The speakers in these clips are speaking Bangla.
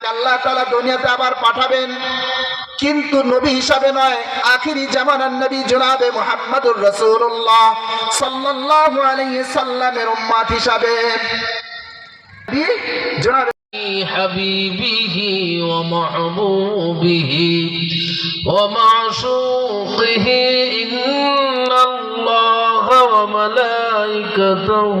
আল্লাহ তাআলা দুনিয়াতে আবার পাঠাবেন কিন্তু নবী হিসাবে নয় আখিরি জামানার নবী জনাবে মুহাম্মদুর রাসূলুল্লাহ সাল্লাল্লাহু আলাইহি সাল্লামের উম্মত হিসাবে নবী জনাবে حبيبه ومحبوبه ومعشوقه إن الله وملائكته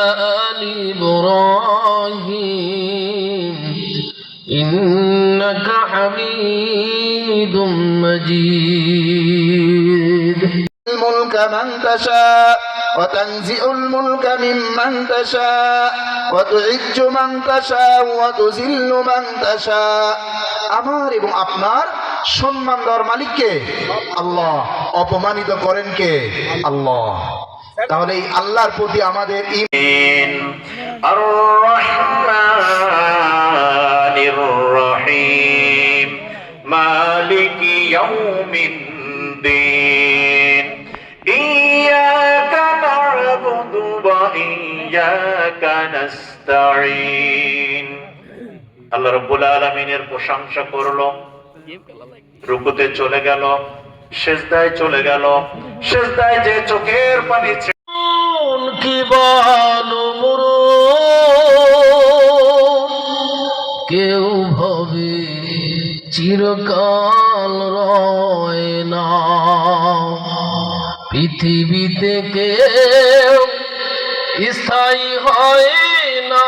إنك حميد مجيد الملك من تشاء وتنزع الملك ممن تشاء وتعز من تشاء وتذل من تشاء আমার এবং আপনার সম্মান দেওয়ার মালিককে আল্লাহ অপমানিত করেন কে আল্লাহ তাহলে এই আল্লাহর প্রতি আমাদের ঈমান الرحمن يوم الدين إياك نعبد وإياك نستعين আল্লাহ রব্বুল আলমিনের প্রশংসা করলো রুকুতে চলে গেল শেষদায় চলে গেল শেষদায় যে চোখের পানি ছে- মন কি বালো মোর কেউ ভাবে চিরকাল রয় না। পৃথিবী থেকে স্থায়ী হয় না।